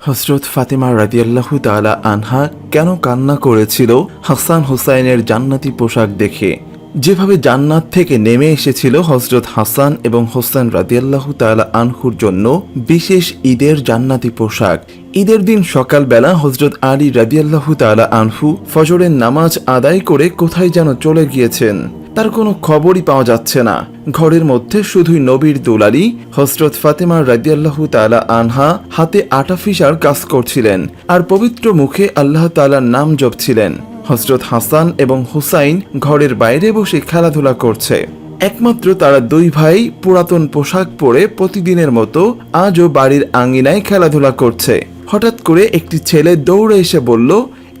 হজরত ফাতেমা রাদিয়াল্লাহু তাআলা আনহা কেন কান্না করেছিল? হাসান হুসাইনের জান্নাতি পোশাক দেখে। যেভাবে জান্নাত থেকে নেমে এসেছিল হজরত হাসান এবং হোসেন রাদিয়াল্লাহু তাআলা আনহুর জন্য বিশেষ ঈদের জান্নাতি পোশাক। ঈদের দিন সকালবেলা হজরত আলী রাদিয়াল্লাহু তাআলা আনহু ফজরের নামাজ আদায় করে কোথায় যেন চলে গিয়েছেন। তার কোনো খবরই পাওয়া যাচ্ছে না। ঘরের মধ্যে শুধুই নবীর দুলালি, হজরত ফাতেমা রাদিয়াল্লাহু তাআলা আনহা হাতে আটা ফিসার কাজ করছিলেন আর পবিত্র মুখে আল্লাহ তাআলার নাম জপছিলেন। হজরত হাসান এবং হুসাইন ঘরের বাইরে বসে খেলাধুলা করছে। একমাত্র তারা দুই ভাই পুরাতন পোশাক পরে প্রতিদিনের মতো আজও বাড়ির আঙিনায় খেলাধুলা করছে। হঠাৎ করে একটি ছেলে দৌড়ে এসে বলল,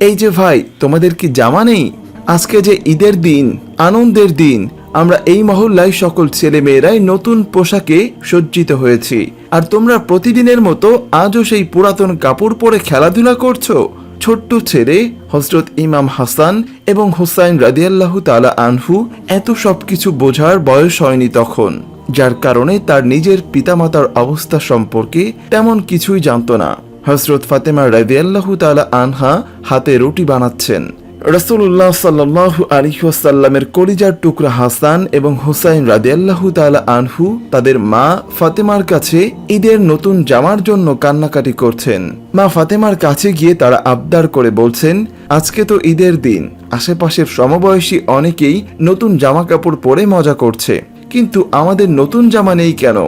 এই যে ভাই, তোমাদের কি জামা নেই? আজকে যে ঈদের দিন, আনন্দের দিন, আমরা এই মহল্লায় সকল ছেলে মেয়েরাই নতুন পোশাকে সজ্জিত হয়েছি। আর তোমরা প্রতিদিনের মতো আজও সেই পুরাতন কাপড় পরে খেলাধুলা করছ? ছোট্ট ছেলে, হজরত ইমাম হাসান এবং হুসাইন রাদিয়াল্লাহু তালা আনহু এত সবকিছু বোঝার বয়স হয়নি তখন, যার কারণে তার নিজের পিতামাতার অবস্থা সম্পর্কে তেমন কিছুই জানত না। হজরত ফাতেমা রাদিয়াল্লাহু তালা আনহা হাতে রুটি বানাচ্ছেন। রসুল্লাহ সাল্লাহ আলিহাসাল্লামের কলিজার টুকরা হাসান এবং হুসাইন রাদিয়াল্লাহু তালা আনহু তাদের মা ফাতেমার কাছে ঈদের নতুন জামার জন্য কান্নাকাটি করছেন। মা ফাতেমার কাছে গিয়ে তারা আবদার করে বলছেন, আজকে তো ঈদের দিন। আশেপাশের সমবয়সী অনেকেই নতুন জামা কাপড় পরে মজা করছে। কিন্তু আমাদের নতুন জামা নেই কেন?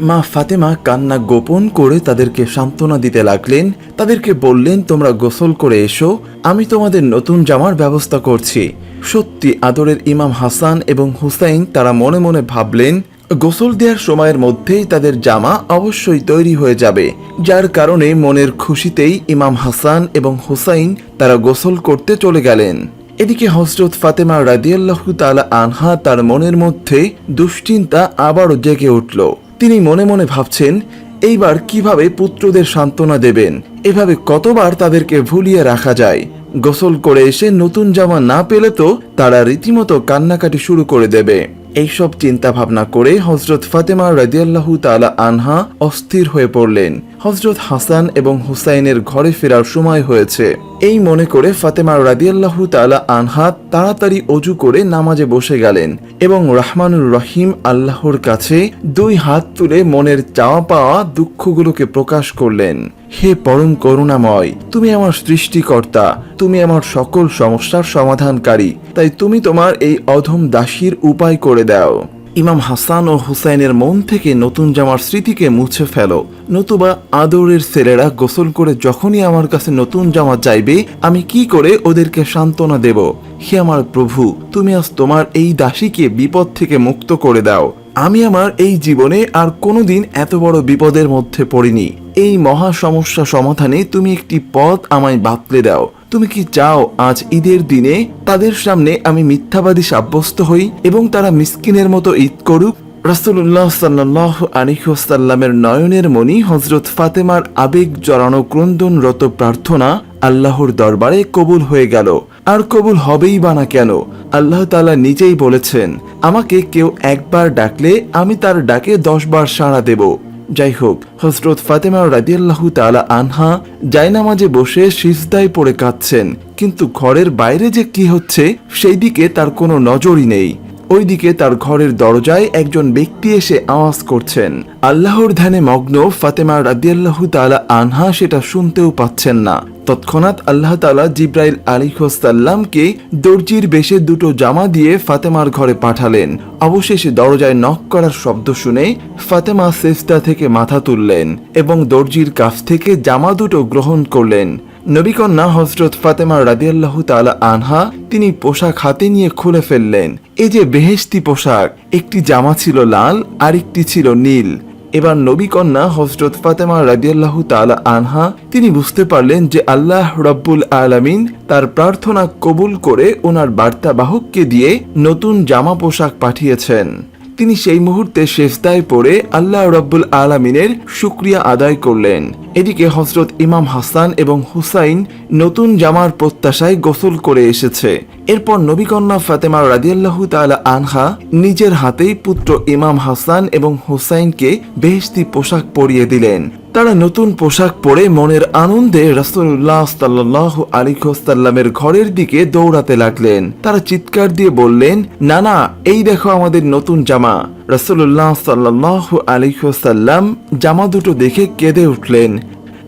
মা ফাতেমা কান্না গোপন করে তাদেরকে সান্ত্বনা দিতে লাগলেন। তাদেরকে বললেন, তোমরা গোসল করে এসো, আমি তোমাদের নতুন জামার ব্যবস্থা করছি। সত্যি, আদরের ইমাম হাসান এবং হুসাইন তারা মনে মনে ভাবলেন, গোসল দেওয়ার সময়ের মধ্যেই তাদের জামা অবশ্যই তৈরি হয়ে যাবে। যার কারণে মনের খুশিতেই ইমাম হাসান এবং হুসাইন তারা গোসল করতে চলে গেলেন। এদিকে হজরত ফাতেমা রাদিয়াল্লাহু তালা আনহা তার মনের মধ্যে দুশ্চিন্তা আবারও জেগে উঠল। তিনি মনে মনে ভাবছেন, এইবার কীভাবে পুত্রদের সান্ত্বনা দেবেন? এভাবে কতবার তাদেরকে ভুলিয়ে রাখা যায়? গোসল করে এসে নতুন জামা না পেলে তো তারা রীতিমতো কান্নাকাটি শুরু করে দেবে। এইসব চিন্তা ভাবনা করে হজরত ফাতেমা রাজিয়াল্লাহু তালা আনহা অস্থির হয়ে পড়লেন। হজরত হাসান এবং হুসাইনের ঘরে ফেরার সময় হয়েছে। এই মনে করে ফাতেমা রাদিয়াল্লাহু তাআলা আনহা তাড়াতাড়ি অজু করে নামাজে বসে গেলেন এবং রহমানুর রহিম আল্লাহর কাছে দুই হাত তুলে মনের চাওয়া পাওয়া দুঃখগুলোকে প্রকাশ করলেন। হে পরম করুণাময়, তুমি আমার সৃষ্টিকর্তা, তুমি আমার সকল সমস্যার সমাধানকারী, তাই তুমি তোমার এই অধম দাসীর উপায় করে দাও। ইমাম হাসান ও হুসাইনের মন থেকে নতুন জামার স্মৃতিকে মুছে ফেলো। নতুবা আদরের ছেলেরা গোসল করে যখনই আমার কাছে নতুন জামা চাইবে, আমি কি করে ওদেরকে সান্ত্বনা দেব? হে আমার প্রভু, তুমি আজ তোমার এই দাসীকে বিপদ থেকে মুক্ত করে দাও। আমি আমার এই জীবনে আর কোনোদিন এত বড় বিপদের মধ্যে পড়িনি। এই মহা সমস্যা সমাধানে তুমি একটি পথ আমায় বাতলে দাও। তুমি কি চাও আজ ঈদের দিনে? তাদের সামনে আমি মিথ্যাবাদী সাব্যস্ত হই এবং তারা মিসকিনের মতো ঈদ করুক। রাসুল্লাহ সাল্লাহ আলিহাসাল্লামের নয়নের মণি হজরত ফাতেমার আবেগ জড়ানো ক্রন্দনরত প্রার্থনা আল্লাহর দরবারে কবুল হয়ে গেল। আর কবুল হবেই বা না কেন? আল্লাহ তালা নিজেই বলেছেন, আমাকে কেউ একবার ডাকলে আমি তার ডাকে দশ বার সাড়া দেব। যাই হোক হজরত ফাতেমা রাদিয়াল্লাহু তালা আনহা জায়নামাজে বসে সিজদায় পড়ে কাঁদছেন, কিন্তু ঘরের বাইরে যে কি হচ্ছে সেই দিকে তার কোনো নজরই নেই। ওইদিকে তার ঘরের দরজায় একজন ব্যক্তি এসে আওয়াজ করছেন। আল্লাহর ধ্যানে মগ্ন ফাতেমা রাদিয়াল্লাহু তাআলা আনহা সেটা শুনতেও পাচ্ছেন না। তৎক্ষণাৎ আল্লাহ তাআলা জিব্রাইল আলিহাসাল্লামকে দর্জির বেশে দুটো জামা দিয়ে ফাতেমার ঘরে পাঠালেন। অবশেষে দরজায় নক করার শব্দ শুনে ফাতেমা সেজদা থেকে মাথা তুললেন এবং দর্জির কাছ থেকে জামা দুটো গ্রহণ করলেন। নবীকন্যা হজরত ফাতেমা রাদিয়াল্লাহু তাআলা আনহা, তিনি পোশাক হাতে নিয়ে খুলে ফেললেন। এই যে বেহেশতি পোশাক, একটি জামা ছিল লাল, আরেকটি ছিল নীল। এবার নবী কন্যা হজরত ফাতেমা রাদিয়াল্লাহু তাআলা আনহা, তিনি বুঝতে পারলেন যে আল্লাহ রব্বুল আলামিন তার প্রার্থনা কবুল করে ওনার বার্তাবাহককে দিয়ে নতুন জামা পোশাক পাঠিয়েছেন। তিনি সেই মুহূর্তে শেষদায় পড়ে আল্লাহ রব্বুল আলমিনের শুক্রিয়া আদায় করলেন। এদিকে হজরত ইমাম হাসান এবং হুসাইন নতুন জামার প্রত্যাশায় গোসল করে এসেছে। এরপর নবীকন্যা ফাতেমা রাজিয়াল্লাহ তালা আনহা নিজের হাতেই পুত্র ইমাম হাসান এবং হুসাইনকে বেহস্তি পোশাক পরিয়ে দিলেন। তারা নতুন পোশাক পরে মনের আনন্দে রাসুল্লাহ আলী খোস্তাল্লামের ঘরের দিকে দৌড়াতে লাগলেন। তারা চিৎকার দিয়ে বললেন না না এই দেখো আমাদের নতুন জামা। রাসুল্লাহ সাল্লাহ আলী খোস্তাল্লাম জামা দুটো দেখে কেঁদে উঠলেন।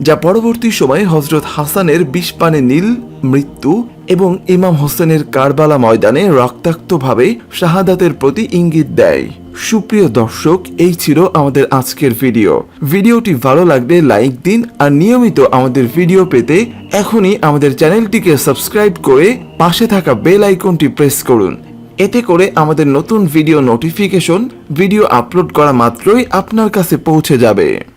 যা পরবর্তী সময়ে হজরত হাসানের বিষপানে নীল, মৃত্যু এবং ইমাম হোসেনের কারবালা ময়দানে রক্তাক্তভাবে শাহাদাতের প্রতি ইঙ্গিত দেয়। সুপ্রিয় দর্শক, এই ছিল আমাদের আজকের ভিডিও। ভিডিওটি ভালো লাগলে লাইক দিন আর নিয়মিত আমাদের ভিডিও পেতে এখনই আমাদের চ্যানেলটিকে সাবস্ক্রাইব করে পাশে থাকা বেল আইকনটি প্রেস করুন। এতে করে আমাদের নতুন ভিডিও নোটিফিকেশন, ভিডিও আপলোড করা মাত্রই আপনার কাছে পৌঁছে যাবে।